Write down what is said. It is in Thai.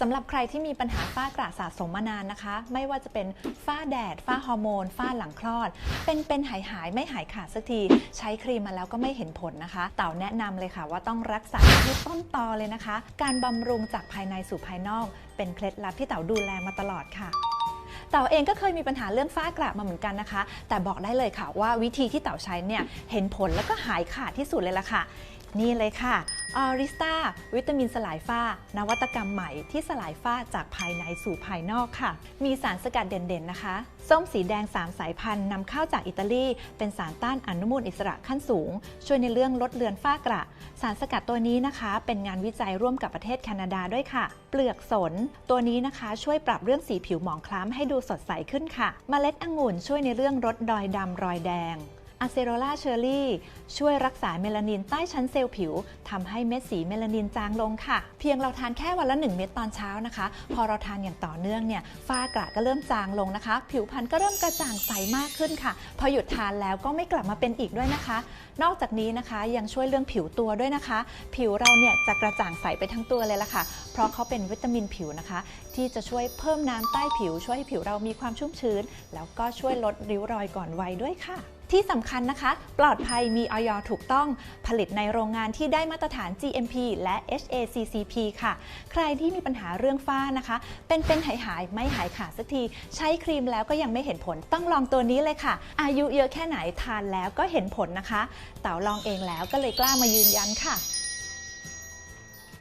สำหรับใครที่มีปัญหาฝ้ากระสะสมมานานนะคะ ไม่ว่าจะเป็นฝ้าแดด ฝ้าฮอร์โมน ฝ้าหลังคลอด เป็นเป็นหายหายไม่หายขาดสักที ใช้ครีมมาแล้วก็ไม่เห็นผลนะคะ เต่าแนะนำเลยค่ะว่าต้องรักษาที่ต้นตอเลยนะคะ การบำรุงจากภายในสู่ภายนอก เป็นเคล็ดลับที่เต่าดูแลมาตลอดค่ะเต่าเองก็เคยมีปัญหาเรื่องฝ้ากระมาเหมือนกันนะคะ แต่บอกได้เลยค่ะว่าวิธีที่เต่าใช้เนี่ยเห็นผลแล้วก็หายขาดที่สุดเลยล่ะค่ะ นี่เลยค่ะออริสตาวิตามินสลายฝ้า นวัตกรรมใหม่ที่สลายฝ้าจากภายในสู่ภายนอกค่ะ มีสารสกัดเด่นๆนะคะ ส้มสีแดง 3 สายพันธุ์นำเข้าจากอิตาลี เป็นสารต้านอนุมูลอิสระขั้นสูง ช่วยในเรื่องลดเลือนฝ้ากระ สารสกัดตัวนี้นะคะ เป็นงานวิจัยร่วมกับประเทศแคนาดาด้วยค่ะ เปลือกสน ตัวนี้นะคะช่วยปรับเรื่องสีผิวหมองคล้ำให้ดูสดใสขึ้นค่ะเมล็ดองุ่นช่วยในเรื่องลดรอยดำรอยแดง อะเซโรล่าเชอร์รี่ช่วยรักษาเมลานินใต้ชั้นเซลล์ผิวทำให้เม็ดสีเมลานินจางลงค่ะ เพียงเราทานแค่วันละ 1 เม็ดตอนเช้านะคะ พอเราทานอย่างต่อเนื่องเนี่ยฝ้ากระก็เริ่มจางลงนะคะ ผิวพรรณก็เริ่มกระจ่างใสมากขึ้นค่ะ พอหยุดทานแล้วก็ไม่กลับมาเป็นอีกด้วยนะคะ นอกจากนี้นะคะยังช่วยเรื่องผิวตัวด้วยนะคะ ผิวเราเนี่ยจะกระจ่างใสไปทั้งตัวเลยล่ะค่ะ เพราะเขาเป็นวิตามินผิวนะคะ ที่จะช่วยเพิ่มน้ำใต้ผิว ช่วยให้ผิวเรามีความชุ่มชื้น แล้วก็ช่วยลดริ้วรอยก่อนวัยด้วยค่ะ ที่สำคัญนะคะ ปลอดภัยมีออยถูกต้องผลิตในโรงงานที่ได้มาตรฐาน GMP และ HACCP ค่ะ ใครที่มีปัญหาเรื่องฝ้านะคะ เป็นเป็นหายหายๆไม่หายขาดสักที ใช้ครีมแล้วก็ยังไม่เห็นผลต้องลองตัวนี้เลยค่ะ อายุเยอะแค่ไหนทานแล้วก็เห็นผลนะคะ เต๋าลองเองแล้วก็เลยกล้ามายืนยันค่ะ